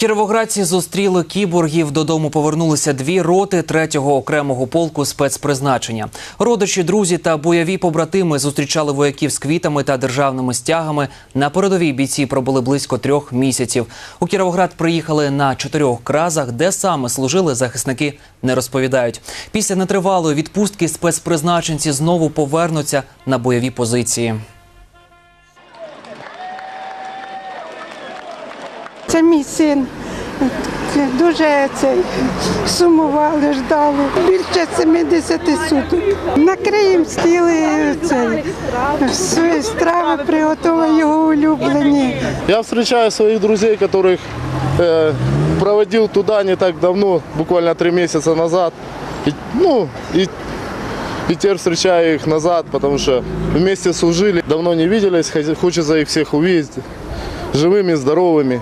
Кіровоградці зустріли кіборгів. Додому повернулися дві роти третього окремого полку спецпризначення. Родичі, друзі та бойові побратими зустрічали вояків з квітами та державними стягами. На передовій бійці пробули близько трьох місяців. У Кіровоград приїхали на чотирьох кразах, де саме служили захисники, не розповідають. Після нетривалої відпустки спецпризначенці знову повернуться на бойові позиції. Це мій син. Дуже цей, сумували, ждали. Більше 70 суток. Накриємо стіли цей, свої страви приготували його улюблені. Я встречаю своих друзей, которых э, проводил туда не так давно, буквально три месяца назад. И, ну, и, и теперь встречаю их назад, потому что вместе служили, давно не виделись, хо- хочется их всех увидеть живыми, здоровыми.